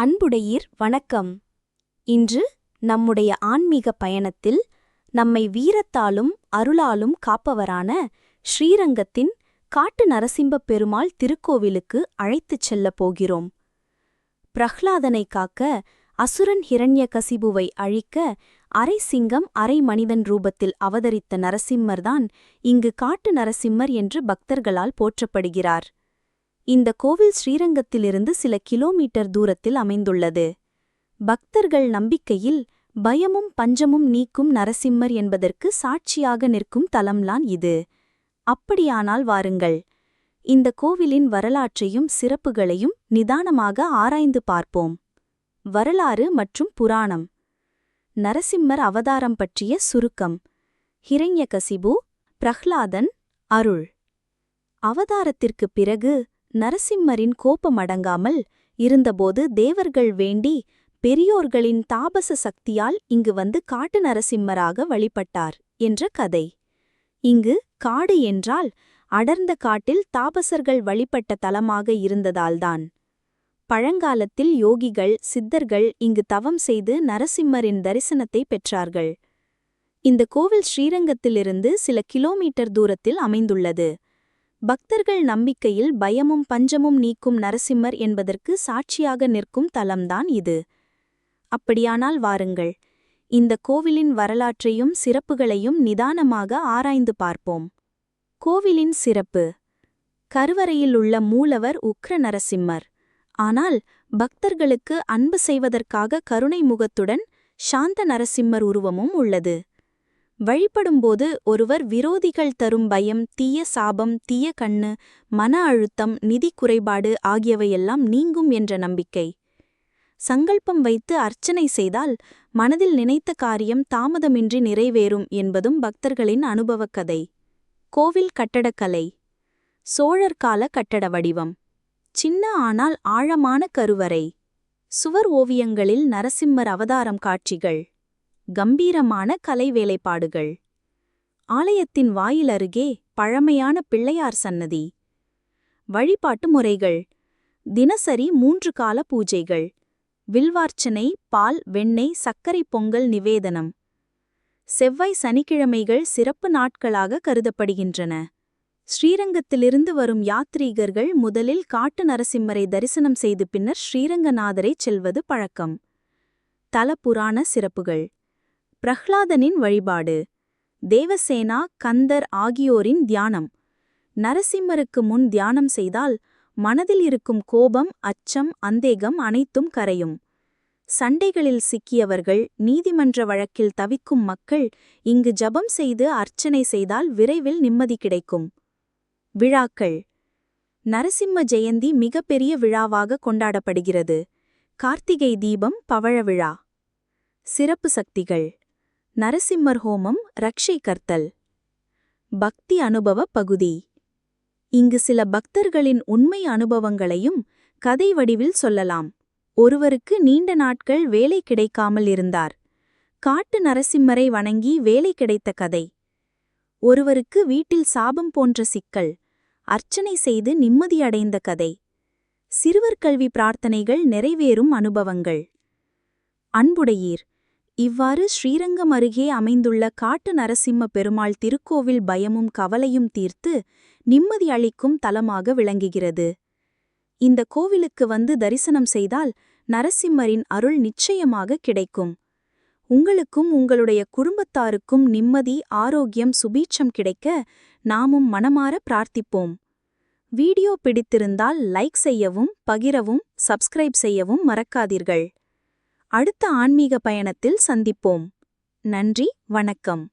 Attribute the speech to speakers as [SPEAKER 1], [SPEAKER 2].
[SPEAKER 1] அன்புடையீர் வணக்கம். இன்று நம்முடைய ஆன்மீக பயணத்தில் நம்மை வீரத்தாலும் அருளாலும் காப்பவரான ஸ்ரீரங்கத்தின் காட்டு நரசிம்பப் பெருமாள் திருக்கோவிலுக்கு அழைத்துச் செல்லப் போகிறோம். பிரஹ்லாதனை காக்க அசுரன் ஹிரண்யகசிபுவை அழிக்க அரை சிங்கம் அரை மனிதன் ரூபத்தில் அவதரித்த நரசிம்மர்தான் இங்கு காட்டு நரசிம்மர் என்று பக்தர்களால் போற்றப்படுகிறார். இந்த கோவில் ஸ்ரீரங்கத்திலிருந்து சில கிலோமீட்டர் தூரத்தில் அமைந்துள்ளது. பக்தர்கள் நம்பிக்கையில் பயமும் பஞ்சமும் நீக்கும் நரசிம்மர் என்பதற்கு சாட்சியாக நிற்கும் தலம்லான் இது. அப்படியானால் வாருங்கள். இந்த கோவிலின் வரலாற்றையும் சிறப்புகளையும் நிதானமாக ஆராய்ந்து பார்ப்போம். வரலாறு மற்றும் புராணம். நரசிம்மர் அவதாரம் பற்றிய சுருக்கம். ஹிரண்யகசிபு பிரஹ்லாதன் அருள். அவதாரத்திற்குப் பிறகு நரசிம்மரின் கோபமடங்காமல் இருந்தபோது தேவர்கள் வேண்டி பெரியோர்களின் தாபச சக்தியால் இங்கு வந்து காட்டு நரசிம்மராக வழிபட்டார் என்ற கதை. இங்கு காடு என்றால் அடர்ந்த காட்டில் தாபசர்கள் வழிபட்ட தலமாக இருந்ததால்தான். பழங்காலத்தில் யோகிகள் சித்தர்கள் இங்கு தவம் செய்து நரசிம்மரின் தரிசனத்தை பெற்றார்கள். இந்த கோவில் ஸ்ரீரங்கத்திலிருந்து சில கிலோமீட்டர் தூரத்தில் அமைந்துள்ளது. பக்தர்கள் நம்பிக்கையில் பயமும் பஞ்சமும் நீக்கும் நரசிம்மர் என்பதற்கு சாட்சியாக நிற்கும் தலம்தான் இது. அப்படியானால் வாருங்கள் இந்த கோவிலின் வரலாற்றையும் சிறப்புகளையும் நிதானமாக ஆராய்ந்து பார்ப்போம். கோவிலின் சிறப்பு. கருவறையில் உள்ள மூலவர் உக்ர நரசிம்மர். ஆனால் பக்தர்களுக்கு அன்பு செய்வதற்காக கருணை முகத்துடன் சாந்த நரசிம்மர் உருவமும் உள்ளது. வழிபடும்போது ஒருவர் விரோதிகள் தரும் பயம் தீய சாபம் தீய கண்ணு மன அழுத்தம் நிதி குறைபாடு ஆகியவையெல்லாம் நீங்கும் என்ற நம்பிக்கை. சங்கல்பம் வைத்து அர்ச்சனை செய்தால் மனதில் நினைத்த காரியம் தாமதமின்றி நிறைவேறும் என்பதும் பக்தர்களின் அனுபவக் கதை கோவில் கட்டடக்கலை. சோழர் கால கட்டட வடிவம். சின்ன ஆனால் ஆழமான கருவறை. சுவர் ஓவியங்களில் நரசிம்மர் அவதாரம் காட்சிகள். கம்பீரமான கலை வேலைப்பாடுகள். ஆலயத்தின் வாயிலருகே பழமையான பிள்ளையார் சன்னதி. வழிபாட்டு முறைகள். தினசரி மூன்று கால பூஜைகள். வில்வார்ச்சனை பால் வெண்ணெய் சர்க்கரை பொங்கல் நிவேதனம். செவ்வாய் சனிக்கிழமைகள் சிறப்பு நாட்களாக கருதப்படுகின்றன. ஸ்ரீரங்கத்திலிருந்து வரும் யாத்ரீகர்கள் முதலில் காட்டு நரசிம்மரை தரிசனம் செய்து பின்னர் ஸ்ரீரங்கநாதரை செல்வது பழக்கம். தல புராண சிறப்புகள். பிரஹ்லாதனின் வழிபாடு. தேவசேனா கந்தர் ஆகியோரின் தியானம். நரசிம்மருக்கு முன் தியானம் செய்தால் மனதில் இருக்கும் கோபம் அச்சம் அந்தேகம் அனைத்தும் கரையும். சண்டைகளில் சிக்கியவர்கள் நீதிமன்ற வழக்கில் தவிக்கும் மக்கள் இங்கு ஜபம் செய்து அர்ச்சனை செய்தால் விரைவில் நிம்மதி கிடைக்கும். விழாக்கள். நரசிம்ம ஜெயந்தி மிகப்பெரிய விழாவாக கொண்டாடப்படுகிறது. கார்த்திகை தீபம் பவழ விழா. சிறப்பு சக்திகள். நரசிம்மர் ஹோமம் ரக்ஷை கர்த்தல். பக்தி அனுபவ பகுதி. இங்கு சில பக்தர்களின் உண்மை அனுபவங்களையும் கதை வடிவில் சொல்லலாம். ஒருவருக்கு நீண்ட நாட்கள் வேலை கிடைக்காமல் இருந்தார். காட்டு நரசிம்மரை வணங்கி வேலை கிடைத்த கதை. ஒருவருக்கு வீட்டில் சாபம் போன்ற சிக்கல் அர்ச்சனை செய்து நிம்மதியடைந்த கதை. சிறுவர் கல்வி பிரார்த்தனைகள் நிறைவேறும் அனுபவங்கள். அன்புடையீர் இவ்வாறு ஸ்ரீரங்கம் அருகே அமைந்துள்ள காட்டு நரசிம்ம பெருமாள் திருக்கோவில் பயமும் கவலையும் தீர்த்து நிம்மதி அளிக்கும் தலமாக விளங்குகிறது. இந்த கோவிலுக்கு வந்து தரிசனம் செய்தால் நரசிம்மரின் அருள் நிச்சயமாக கிடைக்கும். உங்களுக்கும் உங்களுடைய குடும்பத்தாருக்கும் நிம்மதி ஆரோக்கியம் சுபீட்சம் கிடைக்க நாமும் மனமாற பிரார்த்திப்போம். வீடியோ பிடித்திருந்தால் லைக் செய்யவும் பகிரவும் சப்ஸ்கிரைப் செய்யவும் மறக்காதீர்கள். அடுத்த ஆன்மீக பயணத்தில் சந்திப்போம். நன்றி வணக்கம்.